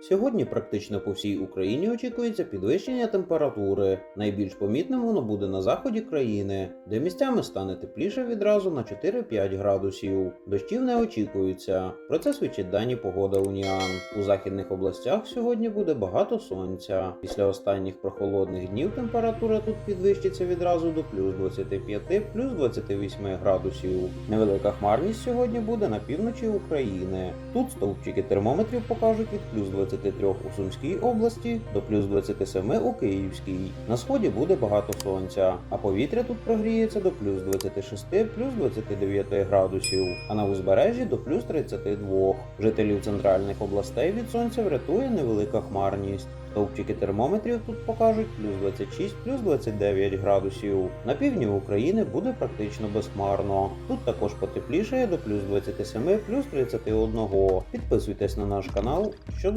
Сьогодні практично по всій Україні очікується підвищення температури. Найбільш помітним воно буде на заході країни, де місцями стане тепліше відразу на 4-5 градусів. Дощів не очікується. Про це свідчить дані погода Уніан. У західних областях сьогодні буде багато сонця. Після останніх прохолодних днів температура тут підвищиться відразу до плюс 25, плюс 28 градусів. Невелика хмарність сьогодні буде на півночі України. Тут стовпчики термометрів покажуть від плюс 23 у Сумській області до плюс 27 у Київській. На сході буде багато сонця, а повітря тут прогріється до плюс 26, плюс 29 градусів, а на узбережжі до плюс 32. Жителів центральних областей від сонця врятує невелика хмарність. Стовпчики термометрів тут покажуть плюс 26, плюс 29 градусів. На півдні України буде практично безхмарно. Тут також потеплішає до плюс 27, плюс 31. Підписуйтесь на наш канал, щоб